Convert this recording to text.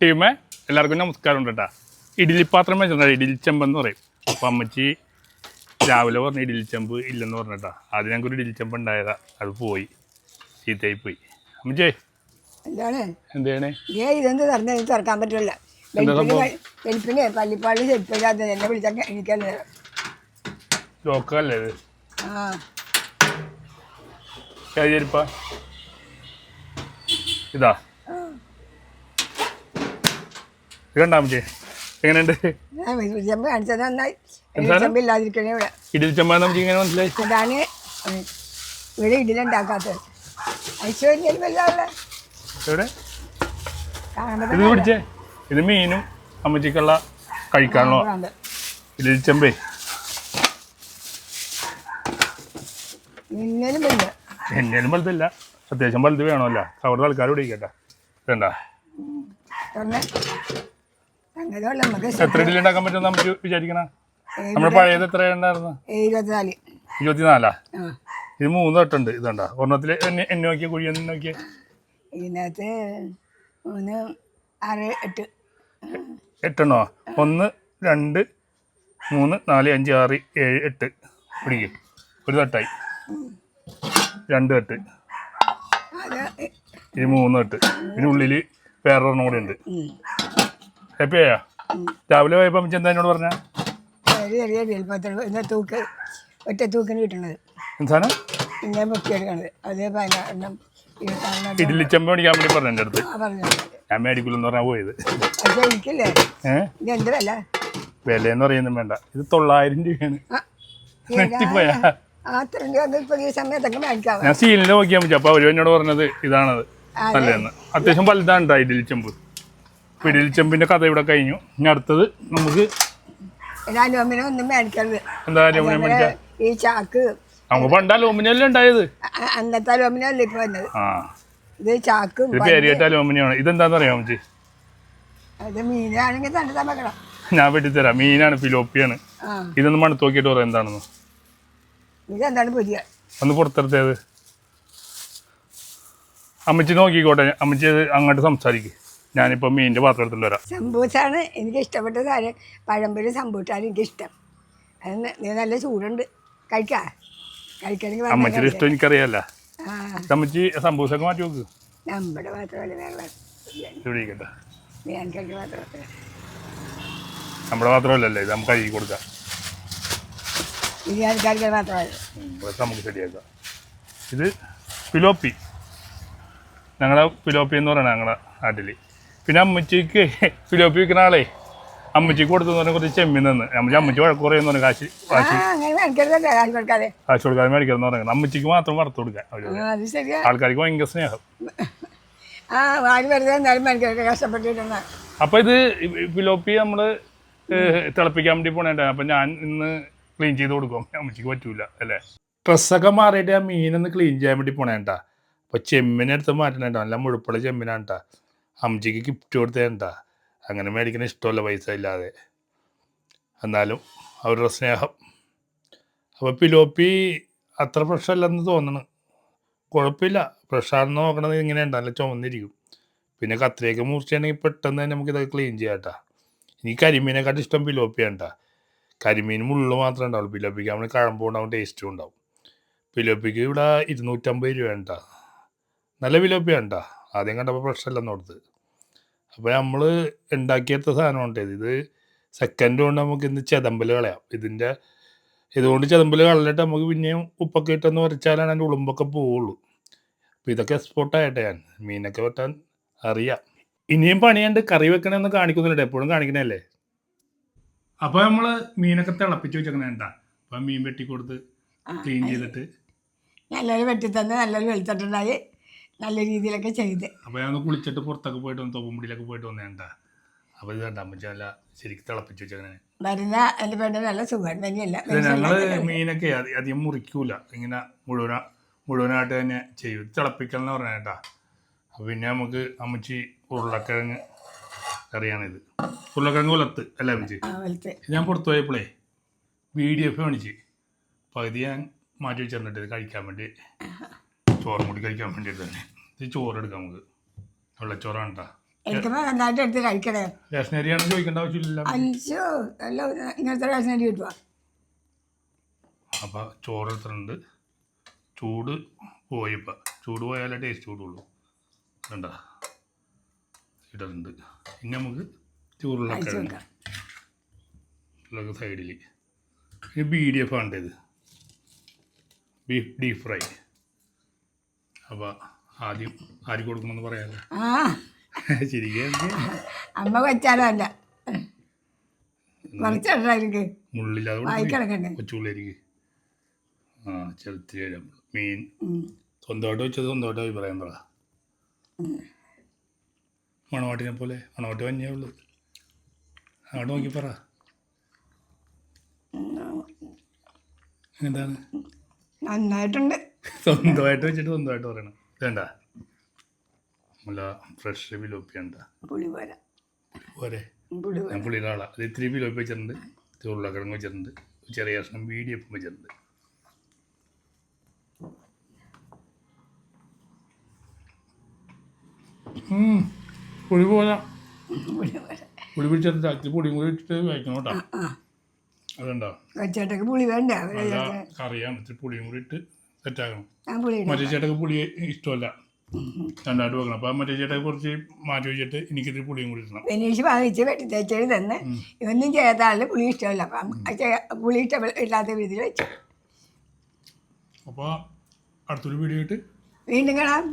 ടീമേ എല്ലാവർക്കും നമസ്കാരം ഉണ്ട് കേട്ടാ. ഇഡ്ഡലിപ്പാത്രം വെച്ചിട്ടുണ്ടായി ഇഡ്ഡലിച്ചെമ്പ് എന്ന് പറയും. അപ്പം അമ്മച്ചി രാവിലെ പറഞ്ഞ ഇഡ്ഡലിച്ചെമ്പ് ഇല്ലെന്ന് പറഞ്ഞിട്ടാ ആദ്യം ഞങ്ങൾക്ക് ഒരു ഇഡ്ഡലിച്ചെമ്പ് ഉണ്ടായതാ അത് പോയി ചീത്തയായി പോയി. അമ്മച്ചേ എന്താണ്? എന്താണ്? ഏ ഇതെന്ത് തുറന്ന് തുറക്കാൻ പറ്റില്ല എന്താ സംഭവം? വെളുപ്പിന് പള്ളിപ്പാളിൽ ചെരുപ്പില്ലാതെ എന്നെ വിളിച്ചാൽ എനിക്കല്ലേ ലോക്കല്ലേ ഇത്? ആ. ഏത് ചെരുപ്പാ? ഇതാ. ഇത് കണ്ടാ അമ്മച്ചേ? എങ്ങനെയുണ്ട്? ഞാൻ ചെമ്പ് കാണിച്ചത് നന്നായി. എന്താണ്? ചെമ്പ് ഇല്ലാതിരിക്കണേ ഇവിടെ. ഇഡ്ഡലിച്ചെമ്പാന്ന് നമുക്ക് ഇങ്ങനെ മനസ്സിലായി? ഇതാണ് ഉം, ഇവിടെ ഇടിലുണ്ടാക്കാത്തത് ഐശ്വര്യം വല്ലാതെ എവിടെ? കാണുന്നത് ഇത് പിടിച്ചേ. ഇത് മീനും അമ്മച്ചിക്കുള്ള കഴിക്കാനുള്ള ഇടിച്ചമ്പേ മിന്നലും വലുതല്ല. അത്യാവശ്യം വലുത് വേണമല്ല. അവിടെ ആൾക്കാർ പിടിക്കട്ടെ വേണ്ട അങ്ങനെയുള്ള നമുക്ക് എത്ര ഇഡ്ഡലി ഉണ്ടാക്കാൻ പറ്റുമെന്ന് നമുക്ക് വിചാരിക്കണ? നമ്മുടെ പഴയത് എത്ര ഉണ്ടായിരുന്നു? ഇരുപത്തിനാല്? ഇരുപത്തിനാലാ ഇത് മൂന്ന് തൊട്ടുണ്ട് ഇതുണ്ട ഒരെണ്ണത്തിൽ എന്നെ നോക്കിയ കുഴി എന്നെ നോക്കിയ ഇതിനകത്ത് മൂന്ന് ആറ് എട്ട്. എട്ടെണ്ണോ? ഒന്ന് രണ്ട് മൂന്ന് നാല് അഞ്ച് ആറ് ഏഴ് എട്ട്. പിടിക്കും. ഒരു തട്ടായി. രണ്ട് തട്ട്. ഇത് മൂന്ന് തട്ട്. ഇതിനുള്ളിൽ വേറൊരെണ്ണം കൂടി ഉണ്ട്. ഉം. ഹാപ്പിയാ രാവിലെ പോയപ്പോ അമ്മച്ചി എന്താ എന്നോട് പറഞ്ഞ? ചെറിയ ഇന്ന് തൂക്ക് ഒറ്റ തൂക്കിന് കിട്ടണത്. എന്താണ്? ഇങ്ങനെ പൊക്കിയെടുക്കണത് അതേ പതിനെണ്ണം ഇരുപത്താറെണ്ണം ഇഡ്ഡലി ചെമ്പ് മേടിക്കാൻ വേണ്ടി പറഞ്ഞു എന്റെ അടുത്ത്. ആ പറഞ്ഞു. ഞാൻ മേടിക്കില്ലെന്ന് പറഞ്ഞാൽ പോയത്. ഏഹ് വില? പറയുന്നത് വേണ്ട. ഇത് തൊള്ളായിരം രൂപയാണ്. നെറ്റിപ്പോയാ ഞാൻ സീലിൽ നോക്കിയാൽ മതി. അപ്പൊ അവർ എന്നോട് പറഞ്ഞത് ഇതാണത്. നല്ലതെന്ന് അത്യാവശ്യം വലുതാണ് ഇഡലി ചെമ്പ്. ഇഡലി കഥ ഇവിടെ കഴിഞ്ഞു. ഇനി അടുത്തത് നമുക്ക് അലുമിനിയം ഒന്നും മേടിക്കരുത്. എന്താ അലുമിനിയം മേടിക്കാം ഈ ചാക്ക്. നമുക്ക് പണ്ട് അലുമിനിയം അല്ലേ ഉണ്ടായത്? അന്നത്തെ അലുമിനിയം അല്ല ഇപ്പോൾ വന്നത്? ആ. ഇത് ചാക്കും പേരിയിട്ട് അലുമിനിയമാണ്. ഇതെന്താണെന്ന് അറിയാമോ മച്ചി അത് മീനാണെങ്കിൽ തന്നെ തമ്മക്കണം ഞാൻ വെട്ടിത്തരാം. മീനാണ് ഫിലോപ്പിയാണ്. ഇതൊന്ന് മണത്ത് നോക്കിയിട്ട് പറയാം എന്താണെന്ന്. ഇതെന്താണ് പുതിയ? ഒന്ന് പുറത്തെടുത്തേത് അമ്മച്ചി നോക്കിക്കോട്ടെ. അമ്മച്ചി അങ്ങോട്ട് സംസാരിക്കും. ഞാനിപ്പോൾ മീനിന്റെ പാത്രം എടുത്തിട്ട് വരാം. സംഭൂസാണ് എനിക്ക് ഇഷ്ടപ്പെട്ട കാര്യം പഴംപൊരി സംഭൂട്ടാണ് എനിക്കിഷ്ടം. അത് നീ നല്ല ചൂടുണ്ട്. കഴിക്കാ? കഴിക്കണമെങ്കിൽ അമ്മച്ചിയുടെ. ഇഷ്ടം എനിക്കറിയാല്ല. അമ്മച്ചി സംഭവസൊക്കെ മാറ്റി നോക്ക് നമ്മുടെ മാത്രമല്ല വേറെ ഞാൻ വേനൽക്കൊക്കെ മാത്രമല്ല നമ്മുടെ മാത്രമല്ലല്ലേ ഇത് നമുക്ക് കഴുകി കൊടുക്കാം. ബിരിയാണിക്കാർക്ക് മാത്രമല്ല. ഇതൊക്കെ നമുക്ക് ശരിയാക്കാം. ഇത് പിലോപ്പി. ഞങ്ങളെ പിലോപ്പി എന്ന് പറയണ ഞങ്ങളുടെ നാട്ടിൽ പിന്നെ അമ്മച്ചിക്ക് ഫിലോപ്പി വിൽക്കുന്ന ആളെ അമ്മച്ചിക്ക് കൊടുത്തു പറഞ്ഞ കുറച്ച് ചെമ്മീൻ നിന്ന്. അമ്മച്ചി അമ്മച്ചി വഴക്ക് കുറയുന്ന പറഞ്ഞു കാശ് കാശ് കൊടുക്കാതെ. കാശ് കൊടുക്കാതെ മേടിക്കണം എന്ന് പറയുന്നത് അമ്മച്ചിക്ക് മാത്രം വറുത്ത് കൊടുക്കാൻ ആൾക്കാർക്ക് ഭയങ്കര സ്നേഹം. അപ്പൊ ഇത് ഫിലോപ്പി നമ്മൾ തിളപ്പിക്കാൻ വേണ്ടി പോണേണ്ട. അപ്പൊ ഞാൻ ഇന്ന് ക്ലീൻ ചെയ്ത് കൊടുക്കും. അമ്മച്ചിക്ക് പറ്റൂല അല്ലേ? ഡ്രസ്സൊക്കെ മാറിയിട്ട് ആ മീനൊന്ന് ക്ലീൻ ചെയ്യാൻ വേണ്ടി പോണേണ്ട. അപ്പൊ ചെമ്മിനെടുത്ത് മാറ്റണേണ്ട. നല്ല മുഴുപ്പുള്ള ചെമ്മിനാണ് കേട്ടാ അമ്മച്ചിക്ക് ഗിഫ്റ്റ് കൊടുത്തേണ്ട അങ്ങനെ മേടിക്കണ ഇഷ്ടമല്ല പൈസ ഇല്ലാതെ. എന്നാലും അവരുടെ സ്നേഹം. അപ്പോൾ പിലോപ്പി അത്ര ഫ്രഷ് അല്ലെന്ന് തോന്നണം. കുഴപ്പമില്ല. ഫ്രഷാണെന്ന് നോക്കണത് ഇങ്ങനെ ഉണ്ടല്ല ചുമന്നിരിക്കും. പിന്നെ കത്തിരിയൊക്കെ മൂർച്ചയാണെങ്കിൽ പെട്ടെന്ന് തന്നെ ഇതൊക്കെ ക്ലീൻ കേട്ടോ ഇനി കരിമീനെക്കാട്ടും ഇഷ്ടം പിലോപ്പിയാണ് കേട്ടാ കരിമീൻ മുള്ളു മാത്രമേ ഉണ്ടാവുള്ളൂ. പിലോപ്പിക്ക് നമ്മൾ കഴമ്പും ഉണ്ടാവും ടേസ്റ്റും ഉണ്ടാവും. പിലോപ്പിക്ക് ഇവിടെ ഇരുന്നൂറ്റമ്പത് രൂപ കേട്ടാ നല്ല പിലോപ്പിയാണ് കേട്ടാ ആദ്യം കണ്ടപ്പോൾ പ്രശ്നമില്ല എന്നോടത്ത് അപ്പോൾ നമ്മൾ ഉണ്ടാക്കിയെടുത്ത സാധനം ഉണ്ടായത് ഇത് സെക്കൻഡ് കൊണ്ട് നമുക്ക് ഇന്ന് ചെതമ്പൽ കളയാം. ഇതിന്റെ ഇതുകൊണ്ട് ചെതമ്പൽ കളഞ്ഞിട്ട് നമുക്ക് പിന്നെയും ഉപ്പൊക്കെ ഇട്ടെന്ന് വരച്ചാലാണ് അതിന്റെ ഉളുമ്പൊക്കെ പോവുള്ളൂ. അപ്പോൾ ഇതൊക്കെ എക്സ്പോർട്ടായിട്ട് ഞാൻ. മീനൊക്കെ വെട്ടാൻ അറിയാം. ഇനിയും പണിയുണ്ട്. കറി വെക്കണമെന്ന് കാണിക്കുന്നുണ്ട് എപ്പോഴും കാണിക്കണല്ലേ അപ്പോൾ നമ്മൾ മീനൊക്കെ തിളപ്പിച്ച് വെച്ചേക്കണേണ്ട അപ്പം മീൻ വെട്ടി കൊടുത്ത് ക്ലീൻ ചെയ്തിട്ട്. നല്ലൊരു വെട്ടി തന്നെ നല്ലൊരു വെളുത്തിട്ടുണ്ടായി നല്ല രീതിയിലൊക്കെ ചെയ്ത്. അപ്പോൾ ഞാൻ കുളിച്ചിട്ട് പുറത്തൊക്കെ പോയിട്ട് വന്ന് തോപ്പുമുടിയിലൊക്കെ പോയിട്ട് വന്നേണ്ട അപ്പോൾ ഇത് കണ്ട അമ്മച്ച നല്ല ശരിക്കും തിളപ്പിച്ച് വെച്ചങ്ങനെ വരുന്ന എന്റെ പെണ്ണ് നല്ല സുഖം തന്നെയല്ല. ഞങ്ങൾ മീനൊക്കെ അധി- അധികം മുറിക്കൂല. ഇങ്ങനെ മുഴുവന മുഴുവനായിട്ട് തന്നെ ചെയ്യും. തിളപ്പിക്കൽ എന്ന് പറഞ്ഞ കേട്ടാ. പിന്നെ നമുക്ക് അമ്മച്ചി ഉരുളക്കിഴങ്ങ് കറിയാണിത്. ഉരുളക്കിഴങ്ങ് വലത്ത് അല്ലേ അമ്മച്ചി? ഞാൻ പുറത്തു പോയപ്പോഴേ ബി ഡി എഫ് കാണിച്ച്. പകുതി ഞാൻ മാറ്റി ഇത് കഴിക്കാൻ വേണ്ടി ചോറും കൂടി കഴിക്കാൻ വേണ്ടിയിട്ട് തന്നെ. ഇത് ചോറ് എടുക്കാം നമുക്ക്. വെള്ളച്ചോറാണ് കേട്ടോ എനിക്ക് നന്നായിട്ട് എടുത്ത് കഴിക്കണേ. റേഷനരിയാണ് ചോദിക്കേണ്ട ആവശ്യമില്ല. അഞ്ചോ അല്ല ഇങ്ങനത്തെ റേഷനരി കിട്ടുക അപ്പോൾ ചോറ് എടുത്തിട്ടുണ്ട് ചൂട് പോയി ഇപ്പം. ചൂട് പോയാലേ ടേസ്റ്റ് കൂടുള്ളൂ. കണ്ട? ഇടുന്നുണ്ട് ഇനി നമുക്ക് ചൂടുള്ള ഉള്ളത് സൈഡിൽ ബി ഡി എഫ് ആണ് ബീഫ് ഡീപ് ഫ്രൈ അപ്പോൾ ആദ്യം ആര് കൊടുക്കണമെന്ന് പറയാമല്ലോ ശരിക്കും അമ്മ വെച്ചാലല്ല മുള്ളില്ലാതെ കൊച്ചുള്ളിലേക്ക്. ആ മീൻ. സ്വന്തമായിട്ട് വെച്ചത് സ്വന്തമായിട്ട് പറയാൻ പറ. മണവാട്ടിനെ പോലെ മണവാട്ടി വന്നേ ഉള്ളൂ. അങ്ങോട്ട് നോക്കി പറ. എന്താണ്? നന്നായിട്ടുണ്ട്. സ്വന്തമായിട്ട് വെച്ചിട്ട് സ്വന്തമായിട്ട് പറയണം. വേണ്ട നല്ല ഫ്രഷ് വിലോപ്പി ഉണ്ട് പുളി പോരാ. ഞാൻ പുള്ളിയുടെ ആളാണ് അത് ഇത്തിരി വിലോപ്പി വെച്ചിട്ടുണ്ട്. ഉരുളക്കിഴങ്ങ് വെച്ചിട്ടുണ്ട്. ചെറിയ കഷ്ണം വീഡിയോ വെച്ചിട്ടുണ്ട്. പുളി പോലെ. പുളി പിടിച്ചിട്ട് അച്ഛൻ പൊടിയും കൂടി ഇട്ടിട്ട് കഴിക്കണം കേട്ടോ. അതുണ്ടോ കൊച്ചേട്ടക്ക് പുളി വേണ്ട കറിയാണ്. ഇത്തിരി പുളിയും കൂടി ഇട്ട് സെറ്റാക്കണം മറ്റേ ചേട്ടക്ക് പുളി ഇഷ്ടമല്ല. രണ്ടായിട്ട് വെക്കണം. അപ്പൊ മറ്റേ ചേട്ടക്ക് കുറച്ച് മാറ്റി വെച്ചിട്ട് എനിക്കിത്തിരി പുളിയും കൂടി ഇടണം. വാങ്ങിച്ച് വെട്ടി തേച്ചത് തന്നെ ഇവൊന്നും ചെയ്യാത്ത പുളി ഇഷ്ടമല്ല. അപ്പം പുളി ഇഷ്ടം ഇല്ലാത്ത രീതിയിൽ വെച്ചു. അപ്പോൾ അടുത്തൊരു വീഡിയോ ആയിട്ട് വീണ്ടും കാണാം.